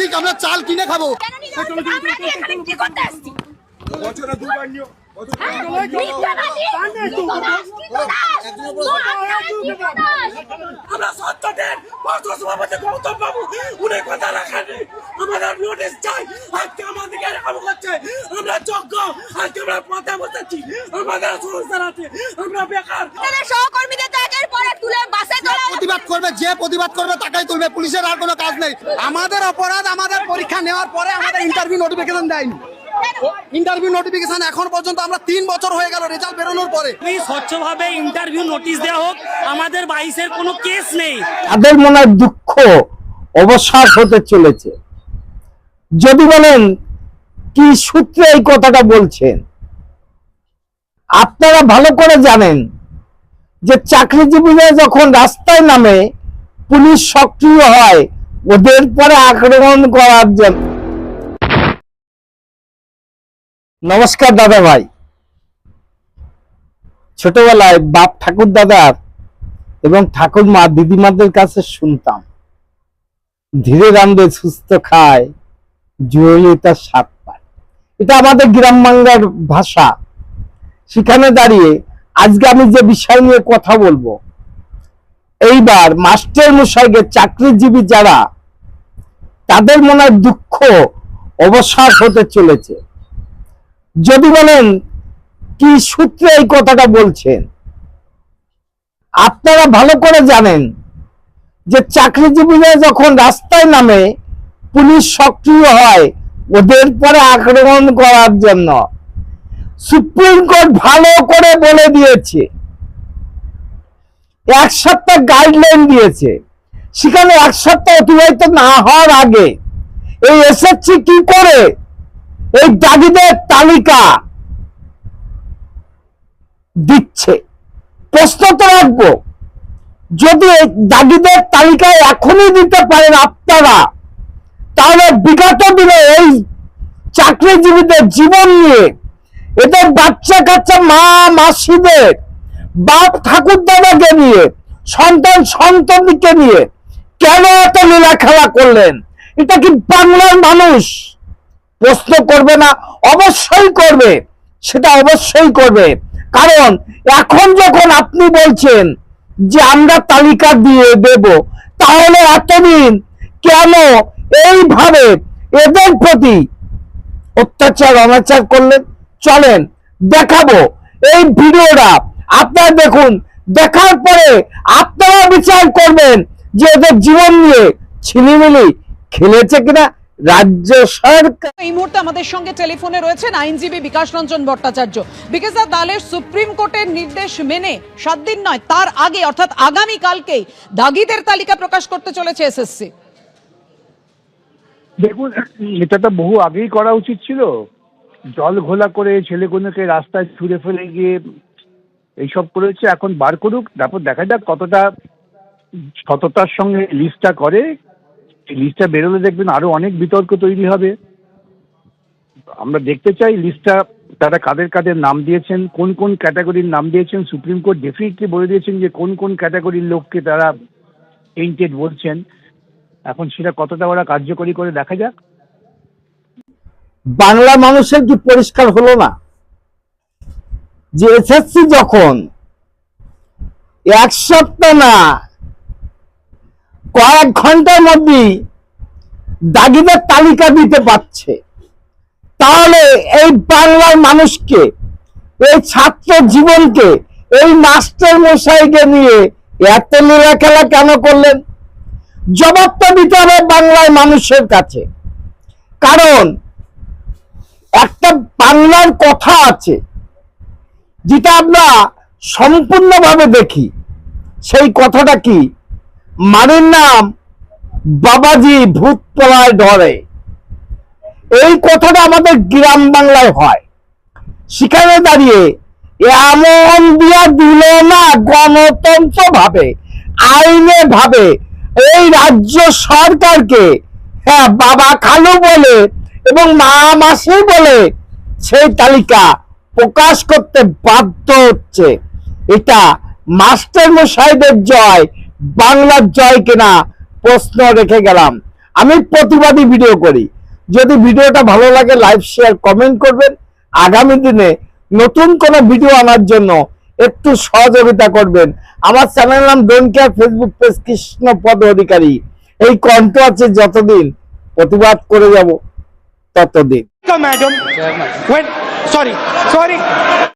দিক আমরা চাল কিনে খাব কেন নিয়ে যাওয়া হচ্ছে? আমরা কি এখানে কি করতে আসছি? বছরে দুবার নিও সহকর্মীদের তুলে বাসে প্রতিবাদ করবে, যে প্রতিবাদ করবে তাকেই তুলবে। পুলিশের আর কোনো কাজ নেই। আমাদের অপরাধ, আমাদের পরীক্ষা নেওয়ার পরে আমাদের ইন্টারভিউ নোটিফিকেশন দেয়নি। ইন্টারভিউ নোটিফিকেশন এখন পর্যন্ত আমরা তিন বছর হয়ে গেল রেজাল্ট বেরোনোর পরে। স্বচ্ছভাবে ইন্টারভিউ নোটিশ দেওয়া হোক আমাদের বাইশের কোনো কেস নেই। তাদের মনে দুঃখ অবসাদ হতে চলেছে। যদি বলেন কি সূত্রে এই কথাটা বলছেন? আপনারা ভালো করে জানেন যে চাকরিজীবীরা যখন রাস্তায় নামে পুলিশ সক্রিয় হয় ওদের পরে আক্রমণ করার জন্য নমস্কার দাদা ভাই। ছোটবেলায় বাপ ঠাকুর দাদার এবং ঠাকুর মা দিদিমাদের কাছে শুনতাম। ধীরে রান্ধে সুস্থ খায় জুয়েলি তার স্বাদ পায়। এটা আমাদের গ্রাম বাংলার ভাষা। সেখানে দাঁড়িয়ে আজকে আমি যে বিষয় নিয়ে কথা বলব, এইবার মাস্টার মশাইকে চাকরিজীবী যারা, তাদের মনে দুঃখ অবসাদ হতে চলেছে। যদি বলেন, কি সূত্রে এই কথাটা বলছেন? আপনারা ভালো করে জানেন যে চাকরিজীবীরা যখন রাস্তায় নামে, পুলিশ সক্রিয় হয় ওদের পরে আক্রমণ করার জন্য। সুপ্রিম কোর্ট ভালো করে বলে দিয়েছে। এক সপ্তাহ গাইডলাইন দিয়েছে। সেখানে এক সপ্তাহ অতিবাহিত না হওয়ার আগে এই এসএসসি কি করে এই দাগিদের তালিকা দিচ্ছে। প্রশ্ন তো রাখব, যদি এই দাগিদের তালিকায় এখনই দিতে পারেন আপনারা, তাহলে বিগত দিনে এই চাকরিজীবীদের জীবন নিয়ে, এদের বাচ্চা কাচ্চা মা, মাসিদের, বাপ ঠাকুর দাদাকে নিয়ে, সন্তান সন্ততিকে নিয়ে কেন এত লীলা খেলা করলেন? এটা কি বাংলার মানুষ? প্রশ্ন করবে না, অবশ্যই করবে। সেটা অবশ্যই করবে। কারণ এখন যখন আপনি বলছেন যে আমরা তালিকা দিয়ে দেব, তাহলে এতদিন কেন এইভাবে এদের প্রতি অত্যাচার, অনাচার করলেন? চলেন, দেখাবো। এই ভিডিওটা আপনারা দেখুন, দেখার পরে আপনারা বিচার করবেন যে এদের জীবন নিয়ে ছিনিমিলি খেলেছে কিনা রাজ্য সরকার এই মুহূর্তে আমাদের সঙ্গে টেলিফোনে রয়েছেন আইনজীবী বিকাশ রঞ্জন ভট্টাচার্য। বিকাশ দা তাহলে সুপ্রিম কোর্টের নির্দেশ মেনে সাত দিন নয় তার আগে অর্থাৎ আগামী কালকেই দাগিদের তালিকা প্রকাশ করতে চলেছে এসএসসি দেখুন এটা তো বহু আগেই করা উচিত ছিল। জল ঘোলা করে ছেলেগুলোকে রাস্তায় ছুঁড়ে ফেলে গিয়ে এইসব করেছে এখন বার করুক তারপর দেখা যাক কতটা সততার সঙ্গে লিস্টটা করে লিস্টটা বেরোলে দেখবেন আরও অনেক বিতর্ক তৈরি হবে। আমরা দেখতে চাই লিস্টটা তারা কাদের কাদের নাম দিয়েছেন, কোন কোন ক্যাটাগরির নাম দিয়েছেন সুপ্রিম কোর্ট ডেফিনেটলি বলে দিয়েছেন যে কোন কোন ক্যাটাগরির লোককে তারা টেন্টেড বলছেন। এখন সেটা কতটা ওরা কার্যকরী করে দেখা যাক। বাংলা মানুষের কি পরিষ্কার হলো না? যে এসএসসি যখন এক সপ্তাহ না কয়েক ঘণ্টার মধ্যেই দাগিদের তালিকা দিতে পারছে। তাহলে এই বাংলার মানুষকে, এই ছাত্র জীবনকে, এই মাস্টার মশাইকে নিয়ে এত লীলা খেলা কেন করলেন? জবাবটা দিতে হবে বাংলার মানুষের কাছে। কারণ একটা বাংলার কথা আছে, যেটা আমরা সম্পূর্ণভাবে দেখি। সেই কথাটা কি? মানের নাম বাবাজি ভূত পলায় ধরে। এই কথাটা আমাদের গ্রাম বাংলায় হয়। সেখানে দাঁড়িয়ে এমন দিয়া দিল না গণতন্ত্র ভাবে আইনে ভাবে এই রাজ্য সরকারকে হ্যাঁ বাবা খালু বলে এবং মা মাসি বলে সেই তালিকা প্রকাশ করতে বাধ্য হচ্ছে। এটা মাস্টার মশাইদের জয় বাংলার জয় কিনা প্রশ্ন রেখে গেলাম। আমি প্রতিবাদী ভিডিও করি। যদি ভিডিওটা ভালো লাগে লাইভ শেয়ার কমেন্ট করবেন। আগামী দিনে নতুন কোন ভিডিও আনার জন্য একটু সহযোগিতা করবেন। আমার চ্যানেল নাম don't care Facebook page Krishna Pada Adhikari. এই কণ্ঠ আছে যতদিন প্রতিবাদ করে যাব ততদিন। Madam sorry sorry